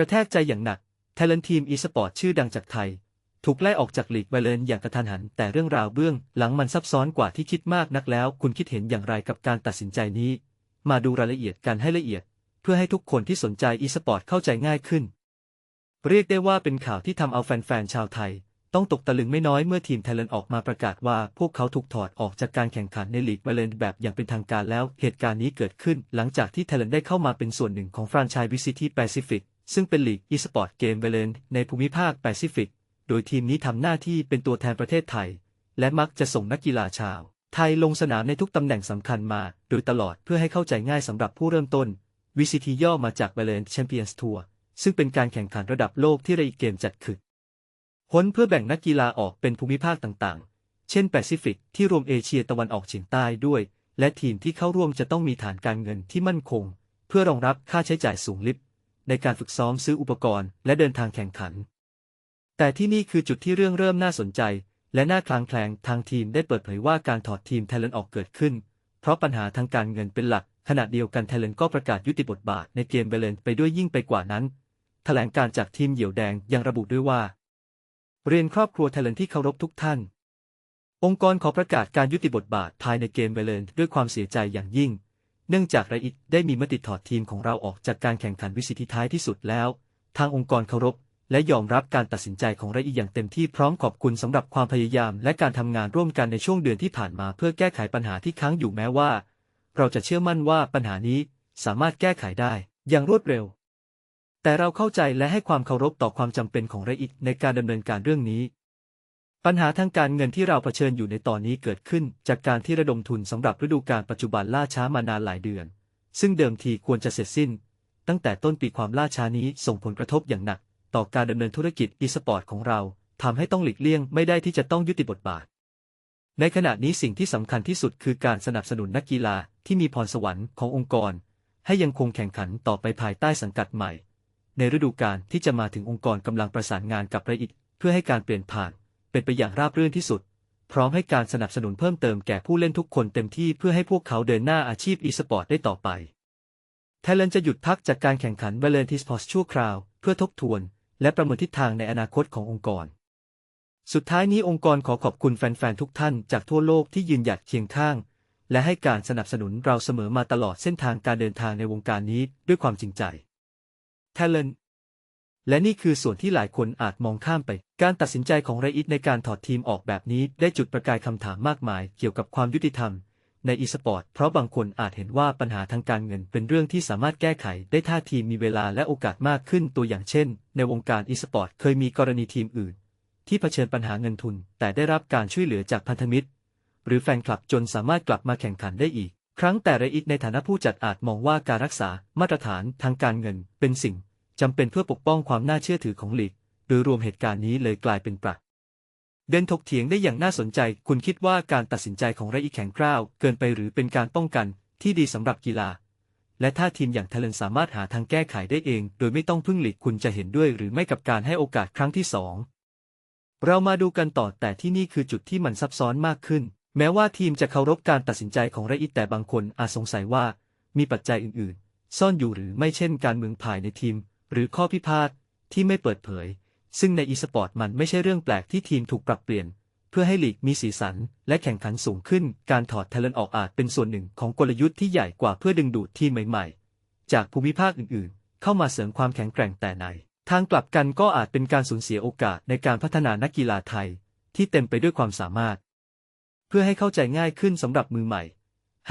ระแทกใจอย่างหนัก t ทเลนทีมอีสปอร์ตชื่อดังจากไทย ถูกไล่ออกจากลีกไวเลนอย่างกระทันหัน แต่เรื่องราวเบื้องหลังมันซับซ้อนกว่าที่คิดมากนักแล้ว คุณคิดเห็นอย่างไรกับการตัดสินใจนี้ มาดูรายละเอียดกันให้ละเอียด เพื่อให้ทุกคนที่สนใจอีสปอร์ตเข้าใจง่ายขึ้น เรียกได้ว่าเป็นข่าวที่ทำเอาแฟนๆชาวไทย ต้องตกตะลึงไม่น้อยเมื่อทีมไทยแลนด์ออกมาประกาศว่าพวกเขาถูกถอดออกจากการแข่งขันในลีกไวเลนแบบอย่างเป็นทางการแล้ว เหตุการณ์นี้เกิดขึ้น หลังจากที่ไทยแลนด์ได้เข้ามาเป็นส่วนหนึ่งของแฟรนไชส์วิซิตี้แปซิฟิก ซึ่งเป็นลีกอีสปอร์ตเกมไวเลนในภูมิภาคแปซิฟิก โดยทีมนี้ทำหน้าที่เป็นตัวแทนประเทศไทย และมักจะส่งนักกีฬาชาว ไทยลงสนามในทุกตำแหน่งสำคัญมา โดยตลอดเพื่อให้เข้าใจง่ายสำหรับผู้เริ่มต้น VCT ย่อมาจาก v a l e n Champions Tour ซึ่งเป็นการแข่งขันระดับโลกที่ระอีเกมจัดขึ้นพ้นเพื่อแบ่งนักกีฬาออกเป็นภูมิภาคต่างๆ เช่นแปซิฟิกที่รวมเอเชียตะวันออกเฉียงใต้ด้วย และทีมที่เข้าร่วมจะต้องมีฐานการเงินที่มั่นคง เพื่อรองรับค่าใช้จ่ายสูงลิบ ในการฝึกซ้อมซื้ออุปกรณ์ และเดินทางแข่งขัน แต่ที่นี่คือจุดที่เรื่องเริ่มน่าสนใจ และน่าคลางแคลงทางทีมได้เปิดเผยว่าการถอดทีมไทยแลนด์ออกเกิดขึ้น เพราะปัญหาทางการเงินเป็นหลัก ขณะเดียวกันไทยแลนด์ก็ประกาศยุติบทบาทในเกมเบลเลนไปด้วยยิ่งไปกว่านั้น แถลงการจากทีมเหยี่ยวแดงยังระบุด้วยว่า เรียนครอบครัวไทยแลนด์ที่เคารพทุกท่าน องค์กรขอประกาศการยุติบทบาทภายในเกมเบลเลนด้วยความเสียใจอย่างยิ่ง เนื่องจากไรอิตได้มีมติถอดทีมของเราออกจากการแข่งขันวิสิทธิท้ายที่สุดแล้ว ทางองค์กรเคารพ และยอมรับการตัดสินใจของไรอิตอย่างเต็มที่พร้อมขอบคุณสำหรับความพยายาม และการทำงานร่วมกันในช่วงเดือนที่ผ่านมาเพื่อแก้ไขปัญหาที่ค้างอยู่แม้ว่า เราจะเชื่อมั่นว่าปัญหานี้สามารถแก้ไขได้อย่างรวดเร็ว แต่เราเข้าใจและให้ความเคารพต่อความจำเป็นของไรอิตในการดำเนินการเรื่องนี้ ปัญหาทางการเงินที่เราเผชิญอยู่ในตอนนี้เกิดขึ้น จากการที่ระดมทุนสำหรับฤดูกาลปัจจุบันล่าช้ามานานหลายเดือน ซึ่งเดิมทีควรจะเสร็จสิ้น ตั้งแต่ต้นปีความล่าช้านี้ส่งผลกระทบอย่างหนัก ต่อการดำเนินธุรกิจอีสปอร์ตของเราทำให้ต้องหลีกเลี่ยงไม่ได้ที่จะต้องยุติบทบาท ในขณะนี้สิ่งที่สำคัญที่สุดคือการสนับสนุนนักกีฬาที่มีพรสวรรค์ขององค์กร ให้ยังคงแข่งขันต่อไปภายใต้สังกัดใหม่ ในฤดูกาลที่จะมาถึงองค์กรกำลังประสานงานกับไรอิตเพื่อให้การเปลี่ยนผ่าน เป็นไปอย่างราบรื่นที่สุด พร้อมให้การสนับสนุนเพิ่มเติมแก่ผู้เล่นทุกคนเต็มที่เพื่อให้พวกเขาเดินหน้าอาชีพอีสปอร์ตได้ต่อไปไทยแลนด์จะหยุดพักจากการแข่งขัน v a l e n t i s p o r t ชั่วคราว เพื่อทบทวน และประเมินทิศทางในอนาคตขององค์กร สุดท้ายนี้องค์กรขอขอบคุณแฟนๆทุกท่านจากทั่วโลกที่ยืนหยัดเคียงข้าง และให้การสนับสนุนเราเสมอมาตลอดเส้นทางการเดินทางในวงการนี้ด้วยความจริงใจ Talent และนี่คือส่วนที่หลายคนอาจมองข้ามไป การตัดสินใจของไรอิทในการถอดทีมออกแบบนี้ได้จุดประกายคำถามมากมาย เกี่ยวกับความยุติธรรม ในอีสปอร์ตเพราะบางคนอาจเห็นว่าปัญหาทางการเงินเป็นเรื่องที่สามารถแก้ไขได้ถ้าทีมมีเวลาและโอกาสมากขึ้นตัวอย่างเช่น ในวงการอีสปอร์ตเคยมีกรณีทีมอื่น ที่เผชิญปัญหาเงินทุน แต่ได้รับการช่วยเหลือจากพันธมิตร หรือแฟนคลับจนสามารถกลับมาแข่งขันได้อีก ครั้งแต่ไรอิทในฐานะผู้จัดอาจมองว่าการรักษามาตรฐานทางการเงินเป็นสิ่ง จำเป็นเพื่อปกป้องความน่าเชื่อถือของลีกโดยรวมเหตุการณ์นี้เลยกลายเป็นประเดนถกเถียงได้อย่างน่าสนใจ คุณคิดว่าการตัดสินใจของไรอีแข็งกร้าว เกินไปหรือเป็นการป้องกันที่ดีสำหรับกีฬา และถ้าทีมอย่างเทเลนสามารถหาทางแก้ไขได้เอง โดยไม่ต้องพึ่งลีกคุณจะเห็นด้วยหรือไม่กับการให้โอกาสครั้งที่สองเรามาดูกันต่อแต่ที่นี่คือจุดที่มันซับซ้อนมากขึ้น แม้ว่าทีมจะเคารพการตัดสินใจของไรอีแต่บางคนอาจสงสัยว่า มีปัจจัยอื่นๆ ซ่อนอยู่หรือไม่เช่น การเมืองภายในทีม หรือข้อพิพาทที่ไม่เปิดเผย ซึ่งในอีสปอร์ตมันไม่ใช่เรื่องแปลกที่ทีมถูกปรับเปลี่ยน เพื่อให้ลีกมีสีสัน และแข่งขันสูงขึ้น การถอดเทเลนออกอาจเป็นส่วนหนึ่งของกลยุทธ์ที่ใหญ่กว่าเพื่อดึงดูดทีมใหม่ๆ จากภูมิภาคอื่นๆ เข้ามาเสริมความแข็งแกร่งแต่ในทางกลับกันก็อาจเป็นการสูญเสียโอกาสในการพัฒนานักกีฬาไทย ที่เต็มไปด้วยความสามารถ เพื่อให้เข้าใจง่ายขึ้นสำหรับมือใหม่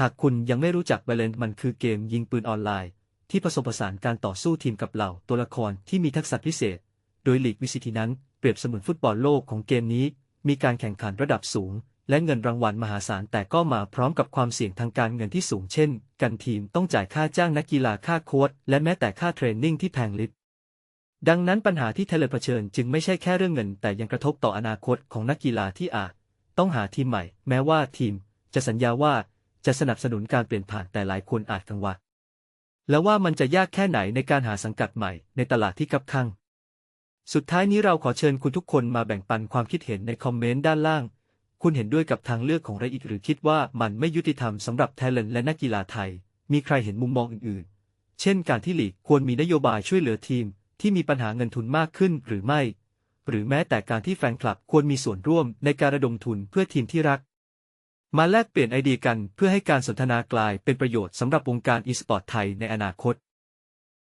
หากคุณยังไม่รู้จัก v a l e n มันคือเกมยิงปืนออนไลน์ ที่ผสมผสานการต่อสู้ทีมกับเหล่าตัวละครที่มีทักษะพิเศษ โดยลีกวิสิทีนั้นเปรียบเสมือนฟุตบอลโลกของเกมนี้ มีการแข่งขันระดับสูง และเงินรางวัลมหาศาลแต่ก็มาพร้อมกับความเสี่ยงทางการเงินที่สูงเช่น กันทีมต้องจ่ายค่าจ้างนักกีฬาค่าโค้ชและแม้แต่ค่าเทรนนิ่งที่แพงลิบดังนั้นปัญหาที่เทเลเผชิญจึงไม่ใช่แค่เรื่องเงิน แต่ยังกระทบต่ออนาคตของนักกีฬาที่อาจ ต้องหาทีมใหม่ แม้ว่าทีม จะสัญญาว่าจะสนับสนุนการเปลี่ยนผ่านแต่หลายคนอาจกังวล แล้วว่ามันจะยากแค่ไหนในการหาสังกัดใหม่ในตลาดที่คับคั่ง สุดท้ายนี้เราขอเชิญคุณทุกคนมาแบ่งปันความคิดเห็นในคอมเมนต์ด้านล่าง คุณเห็นด้วยกับทางเลือกของไรอีกหรือคิดว่ามันไม่ยุติธรรมสำหรับแทเลนและนักกีฬาไทย มีใครเห็นมุมมองอื่นๆ เช่น การที่หลีกควรมีนโยบายช่วยเหลือทีม ที่มีปัญหาเงินทุนมากขึ้นหรือไม่ หรือแม้แต่การที่แฟนคลับควรมีส่วนร่วมในการระดมทุนเพื่อทีมที่รัก มาแลกเปลี่ยนไอเดียกันเพื่อให้การสนทนากลายเป็นประโยชน์สำหรับวงการอีสปอร์ตไทยในอนาคต